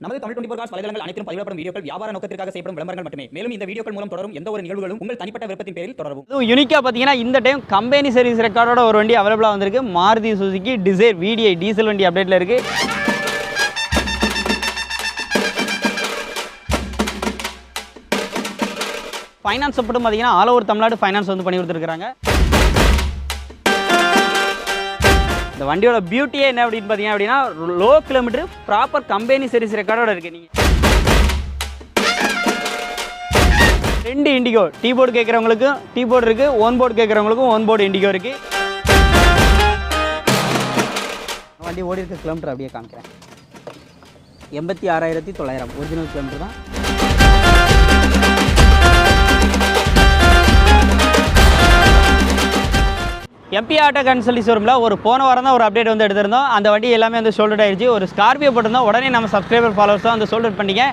நமது Tamil twenty four cos வலைதளங்கள் அனைத்தும் பதிவிடப்படும் வீடியோக்கள் வியாபார நோக்கத்திற்காக செய்யப்படும் விளம்பரங்கள் மட்டுமே. மேலும் இந்த வீடியோக்கள் மூலம் தொடரும் எந்த ஒரு நிகழ்வுகளும் உங்கள் தனிப்பட்ட விருப்பத்தின் பேரில் தொடரும் இது யூனிக்காக பார்த்தீங்கன்னா இந்த டைம் கம்பெனி சர்வீஸ் ரெக்கார்டோட ஒரு வண்டி அவைலபிளாக வந்திருக்கு. Maruti Suzuki Dzire VDI diesel வண்டி அப்டேட்டில் இருக்குது ஃபைனான்ஸ் மட்டும் பார்த்தீங்கன்னா ஆல் ஓவர் தமிழ்நாடு ஃபைனான்ஸ் வந்து பண்ணி கொடுத்துருக்காங்க இந்த வண்டியோட பியூட்டியே என்ன அப்படின்னு பார்த்தீங்க அப்படின்னா low kilometre proper company service ரெக்கார்டோட இருக்குது நீங்கள் ரெண்டு இண்டிகோ டீ போர்டு கேட்குறவங்களுக்கும் டீ போர்டு இருக்குது ஓன் போர்டு கேட்குறவங்களுக்கும் ஓன் போர்டு இண்டிகோ இருக்குது வண்டி ஓடி இருக்க கிலோமீட்டர் அப்படியே காமிக்கிறேன். எண்பத்தி ஆறாயிரத்தி தொள்ளாயிரம் ஒரிஜினல் கிலோமீட்டர் தான். எம்பி ஆட்டோ கன்சல்டி ஷோரூமில் ஒரு போன வாரம் தான் ஒரு அப்டேட் வந்து எடுத்திருந்தோம். அந்த வண்டி எல்லாமே வந்து சோல்டட் ஆயிடுச்சு ஒரு ஸ்கார்பியோ போட்டிருந்தோம். உடனே நம்ம சப்ஸ்கிரைபர் ஃபாலோவர்ஸும் வந்து சோல்டட் பண்ணிங்க.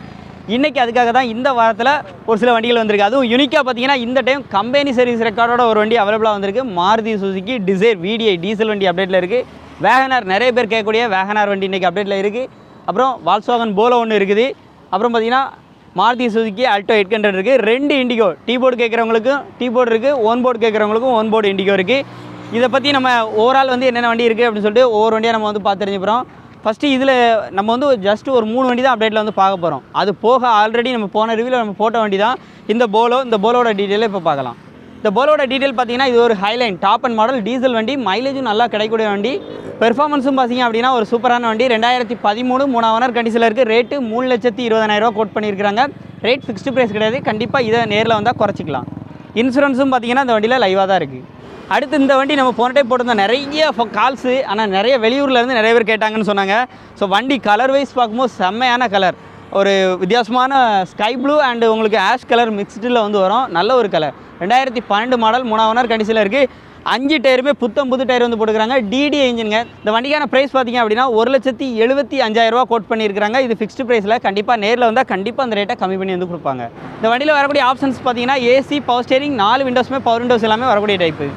இன்றைக்கி அதுக்காக தான் இந்த வாரத்தில் ஒரு சில வண்டிகள் வந்திருக்கு. அதுவும் யூனிக்காக பார்த்தீங்கன்னா இந்த டைம் கம்பெனி சர்வீஸ் ரெக்கார்டோட ஒரு வண்டி அவைலபிளாக வந்திருக்கு. Maruti Suzuki Dzire VDI diesel வண்டி அப்டேட்டில் இருக்குது வேகனார் நிறைய பேர் கேட்கக்கூடிய வேகனார் வண்டி இன்றைக்கி அப்டேட்டில் இருக்குது அப்புறம் வால்ஸ்வாகன் போலோ ஒன்று இருக்குது. அப்புறம் பார்த்தீங்கன்னா Maruti Suzuki Alto eight hundred இருக்குது ரெண்டு இண்டிகோ டீ போர்டு கேட்குறவங்களுக்கும் டீ போர்டு இருக்குது ஓன் போர்டு கேட்குறவங்களுக்கும் ஓன் போர்டு இண்டிகோ இருக்குது இதை பற்றி நம்ம ஓவரால் வந்து என்னென்ன வண்டி இருக்குது அப்படின்னு சொல்லிட்டு ஒவ்வொரு வண்டியாக நம்ம வந்து பார்த்து தெரிஞ்சுக்கிறோம். ஃபஸ்ட்டு இதில் நம்ம வந்து ஜஸ்ட் ஒரு மூணு வண்டி தான் அப்டேட்டில் வந்து பார்க்க போகிறோம் அது போக ஆல்ரெடி நம்ம போன ரிவியூவில் நம்ம போட்ட வண்டி தான் இந்த போலோ இந்த போலோட டீட்டெயிலை இப்போ பார்க்கலாம். இந்த போலோட டீட்டெயில் பார்த்தீங்கன்னா இது ஒரு highline top end model diesel வண்டி மைலேஜும் நல்லா கிடைக்கக்கூடிய வண்டி. பெர்ஃபார்மன்ஸும் பார்த்தீங்க அப்படின்னா ஒரு சூப்பரான வண்டி. ரெண்டாயிரத்தி பதிமூணு மூணாவனர் கண்டிஷனில் இருக்குது ரேட்டு மூணு லட்சத்தி இருபதாயிரரூவா கோட் பண்ணியிருக்காங்க ரேட் ஃபிக்ஸ்டு ப்ரைஸ் கிடையாது. கண்டிப்பாக இதை நேரில் வந்தால் குறைச்சிக்கலாம். இன்சூரன்ஸும் பார்த்தீங்கன்னா இந்த வண்டியில் லைவாக தான் இருக்குது அடுத்து இந்த வண்டி நம்ம போன டைம் போட்டிருந்தோம். நிறைய கால்ஸு ஆனால் நிறைய வெளியூர்லேருந்து நிறைய பேர் கேட்டாங்கன்னு சொன்னாங்க. ஸோ வண்டி கலர் வைஸ் பார்க்கும்போது செம்மையான கலர் ஒரு வித்தியாசமான ஸ்கை ப்ளூ அண்டு உங்களுக்கு ஆஷ் கலர் மிக்ஸ்டில் வந்து வரும். நல்ல ஒரு கலர் ரெண்டாயிரத்தி பன்னெண்டு மாடல் மூணாவது ஓனர் கண்டிஷனில் இருக்குது அஞ்சு டயருமே புத்தம் புது டயர் வந்து போட்டுக்கிறாங்க. டிடி இன்ஜினுங்க இந்த வண்டிக்கான ப்ரைஸ் பார்த்தீங்க அப்படின்னா ஒரு லட்சத்தி எழுபத்தி அஞ்சாயிரரூபா கோட் பண்ணியிருக்காங்க இது ஃபிக்ஸ்டு ப்ரைஸில் கண்டிப்பாக நேரில் வந்தால் கண்டிப்பாக அந்த ரேட்டை கம்மி பண்ணி வந்து கொடுப்பாங்க. இந்த வண்டியில் வரக்கூடிய ஆப்ஷன்ஸ் பார்த்தீங்கன்னா ஏசி பவர் ஸ்டேரிங் நாலு விண்டோஸுமே பவர் விண்டோஸ் எல்லாமே வரக்கூடிய டைப்பு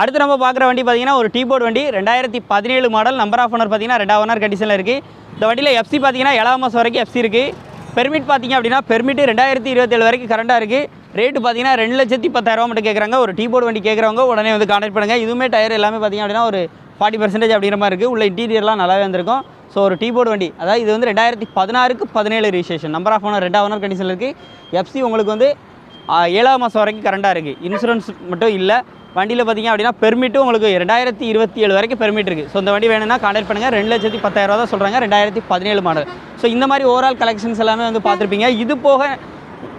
அடுத்து நம்ம பார்க்குற வண்டி பார்த்தீங்கன்னா ஒரு டீ போர்டு வண்டி ரெண்டாயிரத்தி பதினேழு மாடல் நம்பர் ஆஃப் ஓனர் பார்த்தீங்கன்னா ரெண்டாவது ஓனர் கண்டிஷனில் இருக்குது இந்த வண்டியில் எஃப்சி பார்த்தீங்கன்னா ஏழாம் மாதம் வரைக்கும் எஃப்சி இருக்குது பெர்மிட் பார்த்தீங்க அப்படின்னா பெர்மிட் ரெண்டாயிரத்தி இருபத்தேழு வரைக்கும் கரண்டாக இருக்குது ரேட்டு பார்த்தீங்கன்னா ரெண்டு லட்சத்தி பத்தாயிரரூவா மட்டும் கேட்குறாங்க ஒரு டீ போர்டு வண்டி கேட்குறவங்க உடனே வந்து கான்டாக்ட் பண்ணுங்கள் இதுவுமே டயர் எல்லாமே பார்த்தீங்க அப்படின்னா ஒரு ஃபார்ட்டி பர்சன்டேஜ் அப்படிங்கிற மாதிரி இருக்குது உள்ள இன்டீரியர்லாம் நல்லாவே வந்திருக்கும். ஸோ ஒரு டீ போர்டு வண்டி. அதாவது இது வந்து ரெண்டாயிரத்தி பதினாறுக்கு பதினேழு ரிஜிஸ்ட்ரேஷன் நம்பர் ஆஃப் ஓனர் ரெண்டாவது ஓனர் கண்டிஷனில் இருக்குது எஃப்சி உங்களுக்கு வந்து ஏழாம் மாதம் வரைக்கும் கரண்டாக இருக்குது இன்சூரன்ஸ் மட்டும் இல்லை. வண்டியில் பார்த்தீங்க அப்படின்னா பெர்மிட்டும் உங்களுக்கு ரெண்டாயிரத்தி இருபத்தி ஏழு வரைக்கும் பெர்மிட் இருக்குது ஸோ இந்த வண்டி வேணும்னா கான்டாக்ட் பண்ணுங்கள் ரெண்டு லட்சத்தி பத்தாயிரரூவா தான் சொல்கிறாங்க ரெண்டாயிரத்தி பதினேழு மாடல் ஸோ இந்த மாதிரி ஓவரால் கலெக்ஷன்ஸ் எல்லாமே வந்து பார்த்துருப்பீங்க. இது போக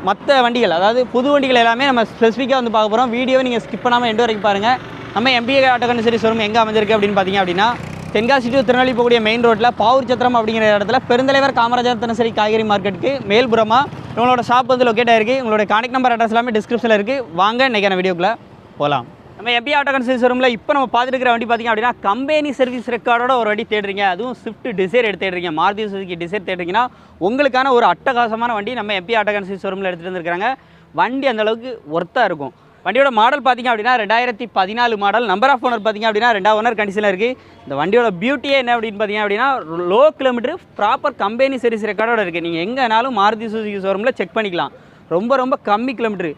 மற்ற வண்டிகள் அதாவது புது வண்டிகள் எல்லாமே நம்ம ஸ்பெசிஃபிக்காக வந்து பார்க்க போகிறோம் வீடியோவை நீங்கள் ஸ்கிப் பண்ணாமல் எண்டு வரைக்கும் பாருங்கள் நம்ம எம்பிஏ ஆட்டோ கண்டசரி சொல்லும் எங்கே அமைஞ்சிருக்கு அப்படின்னு பார்த்தீங்க அப்படின்னா தென்காசி டு திருநெல்வேலி போகக்கூடிய மெயின் ரோட்டில் பாவூர் சத்திரம் அப்படிங்கிற இடத்துல பெருந்தலைவர் காமராஜர் தினசரி காய்கறி மார்க்கெட்டுக்கு மேல்புறமாக இவங்களோட ஷாப் வந்து லொக்கேட் ஆயிருக்கு. உங்களோட கான்டெக்ட் நம்பர் அட்ரஸ் எல்லாமே டிஸ்கிரிப்ஷனில் இருக்குது வாங்க இன்றைக்கான வீடியோக்குள்ளே போகலாம் நம்ம எம்பி ஆட்டோ கன்சல்ட் ரூமில் இப்போ நம்ம பார்த்துருக்கிற வண்டி பார்த்தீங்க அப்படின்னா கம்பெனி சர்வீஸ் ரெக்கார்டோட ஒரு வண்டி தேடுறீங்க. அதுவும் ஸ்விஃப்ட் டிசைர் எடுத்து தேடுறீங்க. மாருதி சுசுகி டிசைர் தேடுறீங்கன்னா உங்களுக்கான ஒரு அட்டகாசமான வண்டி நம்ம எம்பி ஆட்டோ கன்சல்ட் ஷோரூமில் எடுத்துகிட்டு வந்துருக்காங்க வண்டி அந்த அளவுக்கு ஒர்த்தாக இருக்கும். வண்டியோட மாடல் பார்த்தீங்க அப்படின்னா ரெண்டாயிரத்தி பதினாலு மாடல் நம்பர் ஆஃப் ஓனர் பார்த்தீங்க அப்படின்னா ரெண்டாவது ஓனர் கண்டிஷனில் இருக்குது இந்த வண்டியோட பியூட்டியே என்ன அப்படின்னு பார்த்தீங்க அப்படின்னா low kilometre proper company service ரெக்கார்டோட இருக்குது நீங்கள் எங்கேனாலும் மாருதி சுசுகி ஷோரூமில் செக் பண்ணிக்கலாம். ரொம்ப ரொம்ப கம்மி கிலோமீட்ரு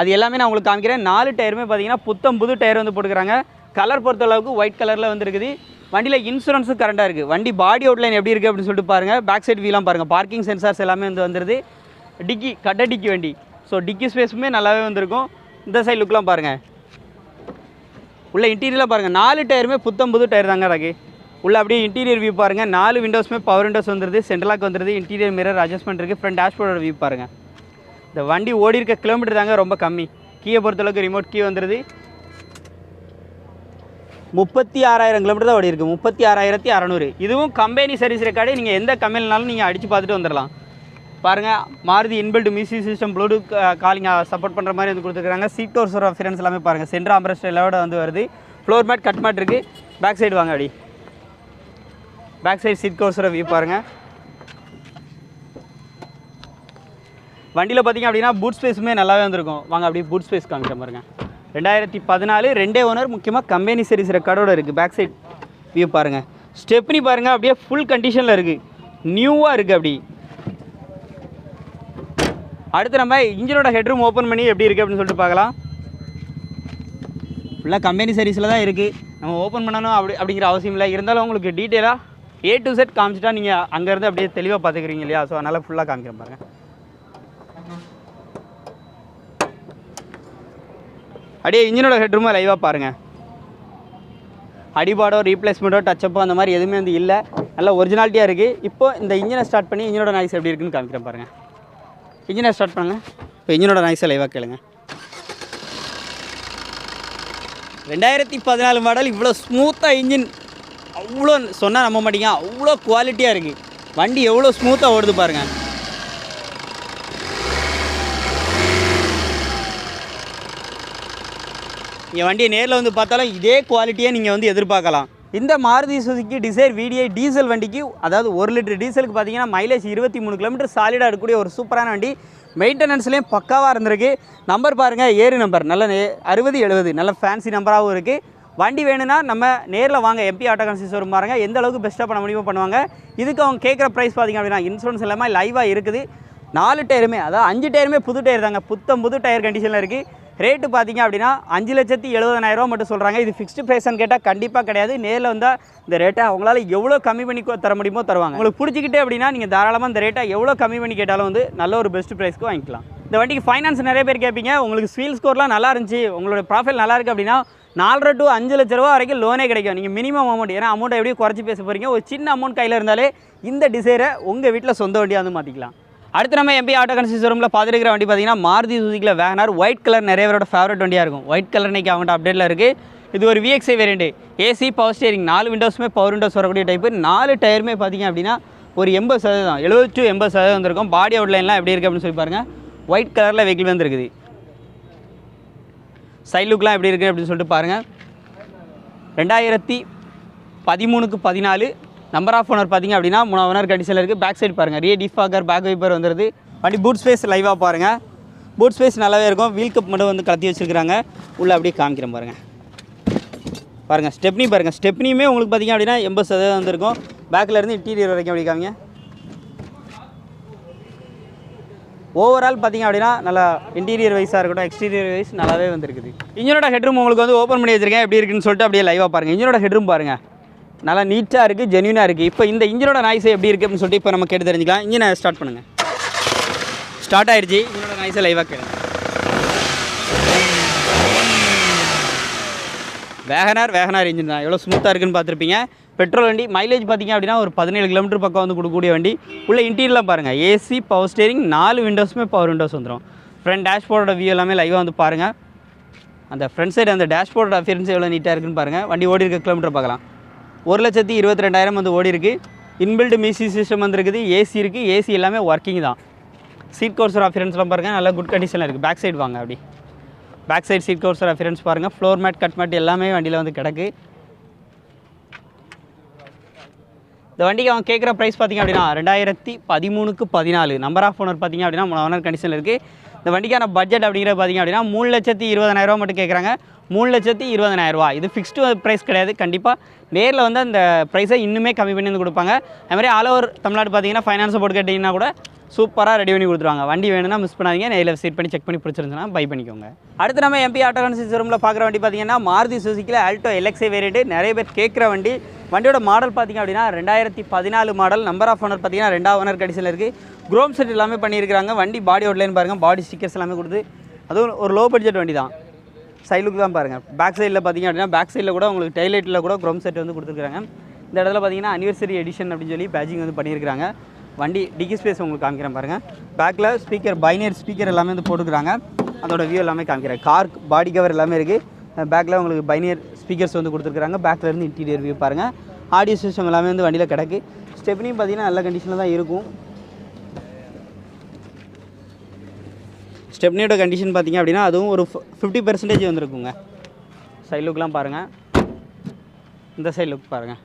அது எல்லாமே நான் உங்களுக்கு காமிக்கிறேன். நாலு டயருமே பார்த்தீங்கன்னா புத்தம் புது டயர் வந்து போட்டுக்கிறாங்க. கலர் பொறுத்த அளவுக்கு ஒயிட் கலரில் வந்து இருக்குது. வண்டியில் இன்சூரன்ஸும் கரண்டாக இருக்குது வண்டி பாடி அவுட்லைன் எப்படி இருக்குது அப்படின்னு சொல்லிட்டு பாருங்கள் பேக் சைடு வீலாம் பாருங்கள் பார்க்கிங் சென்சார்ஸ் எல்லாமே வந்து வந்துருது. டிக்கி கட்ட டிக்கி வண்டி. ஸோ டிக்கி ஸ்பேஸுமே நல்லாவே வந்திருக்கும். இந்த சைடு லுக்லாம் பாருங்கள் உள்ள இன்டீரியர்லாம் பாருங்கள் நாலு டயருமே புத்தம் புது டயர் தாங்க ராகி. உள்ள அப்படியே இன்டீரியர் வியூ பாருங்கள் நாலு விண்டோஸுமே பவர் விண்டோஸ் வந்துருது சென்ட்ரலாக் வந்துருது இன்டீரியர் மிரர் அட்ஜஸ்ட்மெண்ட் இருக்குது ஃப்ரண்ட் டேஷ்போர்டோட வியூ பாருங்கள் இந்த வண்டி ஓடி இருக்க கிலோமீட்டர் தாங்க ரொம்ப கம்மி. கீயை பொறுத்தளவுக்கு ரிமோட் கீ வந்துருது. முப்பத்தி ஆறாயிரம் கிலோமீட்டர் தான் ஓடி இருக்குது முப்பத்தி ஆறாயிரத்தி அறநூறு. இதுவும் கம்பெனி சர்வீஸ் ரெக்கார்டு நீங்கள் எந்த கம்பெனினாலும் நீங்கள் அடித்து பார்த்துட்டு வந்துடலாம் பாருங்கள் Maruti inbuilt music system Bluetooth calling support பண்ணுற மாதிரி வந்து கொடுத்துருக்காங்க. சீட் டோர்ஸ் ரெஃபரன்ஸ் எல்லாமே பாருங்கள் சென்ட்ரா அம்பரஸ்ட் எல்லோட வந்து வருது. ஃப்ளோர் மேட் கட் மேட் இருக்குது பேக் சைடு வாங்க அடி. பேக் சைடு சீட் கோர்ஸோட வியூ பாருங்கள் வண்டியில் பார்த்தீங்க அப்படின்னா பூட் ஸ்பேஸுமே நல்லாவே வந்திருக்கும். வாங்க அப்படியே பூட் ஸ்பேஸ் காமிக்கிற பாருங்க. ரெண்டாயிரத்தி பதினாலு ரெண்டே ஓனர் முக்கியமாக கம்பெனி சீரிஸ் ரெக்கார்டோட இருக்குது பேக் சைட் வியூ பாருங்கள் ஸ்டெப்னி பாருங்கள் அப்படியே ஃபுல் கண்டிஷனில் இருக்குது நியூவாக இருக்குது அப்படி. அடுத்து நம்ம இன்ஜினோட ஹெட்ரூம் ஓப்பன் பண்ணி எப்படி இருக்குது அப்படின்னு சொல்லிட்டு பார்க்கலாம். ஃபுல்லாக கம்பெனி சர்வீஸில் தான் இருக்குது நம்ம ஓப்பன் பண்ணணும் அப்படி அப்படிங்கிற அவசியம் இல்லை. இருந்தாலும் உங்களுக்கு டீட்டெயிலாக ஏ டு செட் காமிச்சிட்டா நீங்கள் அங்கேருந்து அப்படியே தெளிவாக பார்த்துக்கிறீங்க இல்லையா? ஸோ அதனால் ஃபுல்லாக காமிக்கிறேன் பாருங்கள் அப்படியே இன்ஜினோட ஹெட்ரூமை லைவாக பாருங்கள் அடிபாடோ ரீப்ளேஸ்மெண்ட்டோ டச்சப்போ அந்த மாதிரி எதுவுமே வந்து இல்லை. நல்லா ஒரிஜினாலிட்டியாக இருக்குது இப்போ இந்த இன்ஜினை ஸ்டார்ட் பண்ணி இன்ஜினோட நாய்ஸ் எப்படி இருக்குன்னு காமிக்கிறேன் பாருங்கள் இன்ஜினை ஸ்டார்ட் பண்ணுங்க. இப்போ இன்ஜினோட நாய்ஸை லைவாக கேளுங்க. ரெண்டாயிரத்தி பதினாலு மாடல் இவ்வளோ ஸ்மூத்தாக இன்ஜின் அவ்வளோ சொன்னால் நம்ப மாட்டீங்க. அவ்வளோ குவாலிட்டியாக இருக்குது வண்டி எவ்வளோ ஸ்மூத்தாக ஓடுது பாருங்கள் நீங்கள் வண்டியை நேரில் வந்து பார்த்தாலும் இதே குவாலிட்டியாக நீங்கள் வந்து எதிர்பார்க்கலாம். இந்த Maruti Suzuki Dzire VDI diesel வண்டிக்கு அதாவது ஒரு லிட்டர் டீசலுக்கு பார்த்தீங்கன்னா மைலேஜ் இருபத்தி மூணு கிலோமீட்டர் சாலிடாக இருக்கக்கூடிய ஒரு சூப்பரான வண்டி. மெயின்டெனன்ஸ்லேயும் பக்காவாக இருந்திருக்கு. நம்பர் பாருங்கள் ஏறு நம்பர் நல்ல அறுபது எழுபது. நல்ல ஃபேன்சி நம்பராகவும் இருக்குது வண்டி வேணும்னா நம்ம நேரில் வாங்க. எம்பி ஆட்டோ கன்சிஸ் வரும் பாருங்கள் எந்த அளவுக்கு பெஸ்ட்டாக பண்ண முடியுமோ பண்ணுவாங்க. இதுக்கு அவங்க கேட்குற ப்ரைஸ் பார்த்தீங்க அப்படின்னா இன்சூரன்ஸ் எல்லாமே லைவாக இருக்குது. நாலு டயருமே அதாவது அஞ்சு டயருமே புது டயர் தாங்க. புத்தம் புது டயர் கண்டிஷனில் இருக்குது ரேட்டு பார்த்தீங்க அப்படின்னா அஞ்சு லட்சத்தி எழுபதனாயிரரூவா மட்டும் சொல்கிறாங்க இது ஃபிக்ஸ்டு ப்ரைஸ்னு கேட்டால் கண்டிப்பாக கிடையாது. நேரில் வந்தால் இந்த ரேட்டை அவங்களால எவ்வளோ கம்மி பண்ணி தர முடியுமோ தருவாங்க. உங்களுக்கு பிடிச்சிக்கிட்டே அப்படின்னா நீங்கள் தாராளமாக இந்த ரேட்டை எவ்வளோ கம்மி பண்ணி கேட்டாலும் வந்து நல்ல ஒரு பெஸ்ட் ப்ரைஸ்க்கு வாங்கிக்கலாம். இந்த வண்டிக்கு ஃபைனான்ஸ் நிறைய பேர் கேட்பீங்க. உங்களுக்கு ஸ்வீல் ஸ்கோர்லாம் நல்லா இருந்துச்சு. உங்களோட ப்ராஃபைல் நல்லா இருக்குது அப்படின்னா நாலரை டு அஞ்சு லட்ச ரூபா வரைக்கும் லோனே கிடைக்கும். நீங்கள் மினிமம் அமௌண்ட் ஏன்னா அமௌண்ட்டை எப்படியும் குறைச்சி பேச போகிறீங்க ஒரு சின்ன அமௌண்ட் கையில் இருந்தாலே இந்த டிசைரை உங்கள் வீட்டில் சொந்த வண்டியாக வந்து மாற்றிக்கலாம் அடுத்து நம்ம எம்பி ஆட்டோ கன்சிஸ் ரூமில் பார்த்துருக்கிற வண்டி பார்த்தீங்கன்னா மாருதி சுசுக்கியில் வேகனார் ஒயிட் கலர் நிறைய பேரோட ஃபேவரட் வண்டியாக இருக்கும் ஒயிட் கலர் இன்றைக்கி அவங்கள்ட்ட அப்டேட்டில் இருக்குது இது ஒரு விஎக்ஸை வேரியண்ட்டு ஏசி பவர் ஸ்டேரிங் நாலு விண்டோஸுமே பவர் விண்டோஸ் வரக்கூடிய டைப்பு நாலு டயருமே பார்த்தீங்க அப்படின்னா ஒரு எண்பது சதவீதம் எழுபது டு எண்பது சதவீதம் வந்திருக்கும். பாடி அவுட்லைன்லாம் எப்படி இருக்குது அப்படின்னு சொல்லி பாருங்கள் ஒயிட் கலரில் வெஹிக்கிள் வந்துருக்குது. சைட் லுக்லாம் எப்படி இருக்குது அப்படின்னு சொல்லிட்டு பாருங்கள் ரெண்டாயிரத்தி பதிமூணுக்கு பதினாலு நம்பர் ஆஃப் ஓனர் பார்த்தீங்க அப்படின்னா மூணு ஓனர் கண்டிஷனில் இருக்குது பேக் சைடு பாருங்கள் ரே டிஃபாகர் பேக் வைப்பர் வந்துருது. வண்டி பூட் ஸ்பேஸ் லைவாக பாருங்கள் பூட் ஸ்பேஸ் நல்லாவே இருக்கும். வீல் கப் மட்டும் வந்து கலத்தி வச்சுருக்காங்க உள்ளே அப்படியே காமிக்கிறேன் பாருங்கள் பாருங்கள் ஸ்டெப்னி பாருங்கள் ஸ்டெப்னியுமே உங்களுக்கு பார்த்தீங்க அப்படின்னா எண்பது சதவீதம் வந்திருக்கும். பேக்கில் இருந்து இன்டீரியர் வரைக்கும் அப்படி காமிங்க? ஓவரால் பார்த்தீங்க அப்படின்னா நல்லா இன்டீரியர் வைஸாக இருக்கட்டும் எக்ஸ்டீரியர் வைஸ் நல்லாவே வந்திருக்குது. இன்ஜினோட ஹெட்ரூம் உங்களுக்கு வந்து ஓப்பன் பண்ணி வச்சிருக்கேன். எப்படி இருக்குன்னு சொல்லிட்டு அப்படியே லைவாக பாருங்கள் இன்ஜினோட ஹெட்ரூம் பாருங்கள் நல்லா நீட்டாக இருக்குது ஜென்யூனாக இருக்குது இப்போ இந்த இன்ஜினோட நாய்ஸ் எப்படி இருக்குது அப்படின்னு சொல்லிட்டு இப்போ நம்ம கேட்டு தெரிஞ்சுக்கலாம். இன்ஜினை ஸ்டார்ட் பண்ணுங்கள் ஸ்டார்ட் ஆயிடுச்சு இன்ஜினோட நாய்ஸை லைவாக கேளுங்க. வேகனார் வேகனார் இன்ஜின் தான். எவ்வளோ ஸ்மூத்தாக இருக்குன்னு பார்த்துருப்பீங்க. பெட்ரோல் வண்டி மைலேஜ் பார்த்தீங்க அப்படின்னா ஒரு பதினேழு கிலோமீட்டர் பக்கம் வந்து கொடுக்கக்கூடிய வண்டி. உள்ள இன்டீரியரில் பாருங்கள் ஏசி பவர் ஸ்டேரிங் நாலு விண்டோஸுமே பவர் விண்டோஸ் வந்துடும் ஃப்ரண்ட் டேஷ்போர்டோட வியூ எல்லாமே லைவாக வந்து பாருங்கள் அந்த ஃப்ரண்ட் சைடு அந்த டேஷ்போர்டோட அஃபியரன்ஸ் எவ்வளோ நீட்டாக இருக்குன்னு பாருங்கள் வண்டி ஓடி இருக்க கிலோமீட்டர் பார்க்கலாம். ஒரு லட்சத்தி இருபத்தி ரெண்டாயிரம் வந்து ஓடி இருக்குது இன்பில்ட் மியூசிக் சிஸ்டம் வந்துருக்குது ஏசி இருக்குது ஏசி எல்லாமே ஒர்க்கிங் தான். சீட் கோர்ஸர் அஃபியரன்ஸ்லாம் பாருங்கள் நல்லா குட் கண்டிஷனில் இருக்குது பேக் சைடு வாங்க அப்படி. பேக் சைடு சீட் கோர்ஸர் அஃபியரன்ஸ் பாருங்கள் ஃப்ளோர் மேட் கட் மேட் எல்லாமே வண்டியில் வந்து கிடக்கு. இந்த வண்டிக்கு அவன் கேட்குற ப்ரைஸ் பார்த்தீங்க அப்படின்னா ரெண்டாயிரத்தி பதிமூணுக்கு பதினாலு. நம்பர் ஆஃப் ஓனர் பார்த்தீங்க அப்படின்னா மூணு ஓனர் கண்டிஷனில் இருக்குது இந்த வண்டிக்கான பட்ஜெட் அப்படிங்கிறது பார்த்தீங்க அப்படின்னா மூணு லட்சத்தி இருபதனாயிரரூவா மட்டும் கேட்குறாங்க. மூணு லட்சத்தி இருபதனாயிரரூவா இது ஃபிக்ஸ்டு ப்ரைஸ் கிடையாது கண்டிப்பாக நேரில் வந்து அந்த ப்ரைஸை இன்னுமே கம்மி பண்ணி வந்து கொடுப்பாங்க. அதுமாதிரி ஆல் ஓவர் தமிழ்நாடு பார்த்தீங்கன்னா ஃபைனான்ஸை போட்டு கேட்டிங்கன்னா கூட சூப்பராக ரெடி பண்ணி கொடுத்துருவாங்க. வண்டி வேணும்னா மிஸ் பண்ணாதீங்க. நேரில் சீட் பண்ணி செக் பண்ணி பிடிச்சிருந்துச்சுன்னா பை பண்ணிக்கோங்க. அடுத்து நம்ம எம்பி ஆட்டோ ரூமில் பார்க்குற வண்டி பார்த்தீங்கன்னா மாருதி சுசுக்கியில் ஆல்டோ எல்எக்ஸை வேரியண்ட் நிறைய பேர் கேட்குற வண்டி. வண்டியோட மாடல் பார்த்தீங்க அப்படின்னா ரெண்டாயிரத்தி பதினாலு மாடல் நம்பர் ஆஃப் ஓனர் பார்த்தீங்கன்னா ரெண்டாவது ஓனர் கண்டிஷனில் இருக்குது குரோம் செட் எல்லாமே பண்ணியிருக்காங்க வண்டி பாடி அவுட்லைன் பாருங்கள் பாடி ஸ்டிக்கர்ஸ் எல்லாமே கொடுத்து. அதுவும் ஒரு லோ பட்ஜெட் வண்டி தான். சைடுக்கு தான் பாருங்கள் பேக் சைடில் பார்த்தீங்க அப்படின்னா பேக் சைடில் கூட உங்களுக்கு டைலைட்டில் கூட குரோம் செட் வந்து கொடுத்துருக்காங்க இந்த இடத்துல பார்த்தீங்கன்னா அனிவர்சரி எடிஷன் அப்படின்னு சொல்லி பேஜிங் வந்து பண்ணியிருக்காங்க வண்டி டிக்கி ஸ்பேஸ் உங்களுக்கு காமிக்கிறேன் பாருங்கள் பேக்கில் ஸ்பீக்கர் பைனியர் ஸ்பீக்கர் எல்லாமே வந்து போட்டுக்கிறாங்க அதோட வியூ எல்லாமே காமிக்கிறேன். கார் பாடி கவர் எல்லாமே இருக்குது பேக்கில் உங்களுக்கு பைனியர் ஸ்பீக்கர்ஸ் வந்து கொடுத்துருக்காங்க பேக்கில் இருந்து இன்டீரியர் வியூ பாருங்கள் ஆடியோ சிஸ்டம் எல்லாமே வந்து வண்டியில் கிடக்கு. ஸ்டெப்னியும் பார்த்தீங்கன்னா நல்ல கண்டிஷனில் தான் இருக்கும். ஸ்டெப்னியோட கண்டிஷன் பார்த்திங்க அப்படின்னா அதுவும் ஒரு ஃபிஃப்டி பர்சன்டேஜ் வந்துருக்குங்க. சைட் லுக்லாம் பாருங்கள் இந்த சைட் லுக் பாருங்கள்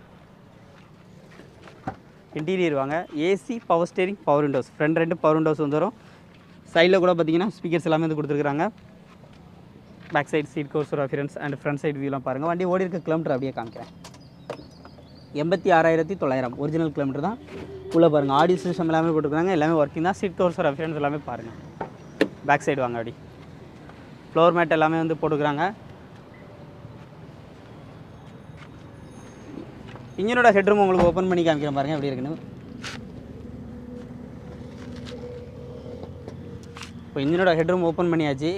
இன்டீரியர் வாங்க. AC power steering power windows front ரெண்டு பவர் விண்டோஸ் வந்துடும் சைடில் கூட பார்த்தீங்கன்னா ஸ்பீக்கர்ஸ் எல்லாமே வந்து கொடுத்துருக்குறாங்க. Back side seat covers reference and front side வியூலாம் பாருங்கள் வண்டி ஓடி இருக்க கிலோமீட்டர் அப்படியே காமிக்கிறேன். எண்பத்தி ஆறாயிரத்தி தொள்ளாயிரம். ஒரிஜினல் கிலோமீட்டர் தான். உள்ளே பாருங்கள் ஆடியோ சிஸ்டம் எல்லாமே போட்டுருக்காங்க எல்லாமே ஒர்க்கிங் தான். சீட் கவர்ஸ் ரெஃபரன்ஸ் எல்லாமே பாருங்கள் பேக் சைடு வாங்க அப்படி. ஃப்ளோர் மேட் எல்லாமே வந்து போட்டுக்கிறாங்க. இன்ஜினோட ஹெட்ரூம் உங்களுக்கு ஓப்பன் பண்ணி காமிக்கிறேன் பாருங்கள் எப்படி இருக்குன்னு. இப்போ இன்ஜினோட ஹெட்ரூம் ஓப்பன் பண்ணியாச்சு.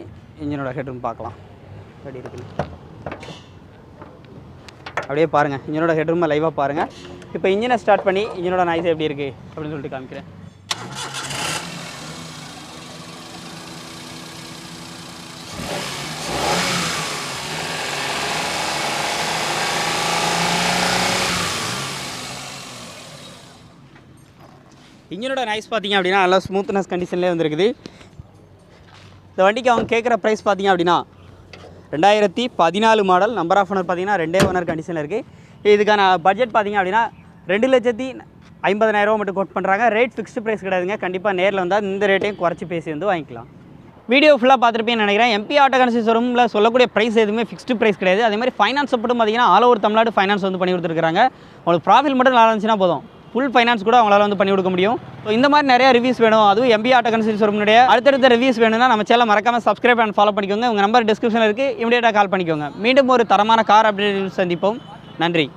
இன்ஜினோட ஹெட்ரூம் பார்க்கலாம். எப்படி இருக்குன்னு. அப்படியே பாருங்கள் இன்ஜினோட ஹெட்ரூமை லைவாக பாருங்கள் இப்போ இன்ஜினை ஸ்டார்ட் பண்ணி இன்ஜினோட நாய்ஸ் எப்படி இருக்குது அப்படின்னு சொல்லிட்டு காமிக்கிறேன். இன்ஜினோட நைஸ் பார்த்தீங்க அப்படின்னா நல்லா ஸ்மூத்னஸ் கண்டிஷன்லேயே வந்துருக்குது. இந்த வண்டிக்கு அவங்க கேட்குற ப்ரைஸ் பார்த்தீங்க அப்படின்னா ரெண்டாயிரத்தி பதினாலு மாடல் நம்பர் ஆஃப் ஓனர் பார்த்தீங்கன்னா ரெண்டே ஓனர் கண்டிஷனில் இருக்குது இதுக்கான பட்ஜெட் பார்த்தீங்க அப்படின்னா ரெண்டு லட்சத்தி ஐம்பதனாயிரரூவா மட்டும் கோட் பண்ணுறாங்க ரேட் ஃபிக்ஸ்டு ப்ரைஸ் கிடையாதுங்க. கண்டிப்பாக நேரில் வந்தால் இந்த ரேட்டையும் குறைச்சி பேசி வந்து வாங்கிக்கலாம். வீடியோ ஃபுல்லாக பார்த்துருப்பேன்னு நினைக்கிறேன். எம்பி ஆட்டோ கன்சி ஷோரூமில் சொல்லக்கூடிய ப்ரைஸ் எதுவுமே ஃபிக்ஸ்டு ப்ரைஸ் கிடையாது. அதே மாதிரி ஃபைனான்ஸ் மட்டும் பார்த்தீங்கன்னா ஆல் ஓவர் தமிழ்நாடு ஃபைனான்ஸ் வந்து பண்ணி கொடுத்துருக்காங்க உங்களுக்கு ப்ராஃபிட் மட்டும் நல்லா இருந்துச்சுன்னா போதும். ஃபுல் ஃபைனான்ஸ் கூட அவங்களால வந்து பண்ணி கொடுக்க முடியும். ஸோ இந்த மாதிரி நிறைய ரிவ்யூஸ் வேணும். அதுவும் எம்பி ஆட்டோ கன்சி ஷோரூமுடைய அடுத்தடுத்த ரிவ்யூஸ் வேணும்னா நம்ம சேனல் மறக்காம சப்ஸ்கிரைப் அண்ட் ஃபாலோ பண்ணிக்கோங்க. உங்கள் நம்பர் டிஸ்கிரிப்ஷனில் இருக்குது இமீடியட்டாக கால் பண்ணிக்கோங்க. மீண்டும் ஒரு தரமான கார் அப்டேட் சந்திப்போம். நன்றி.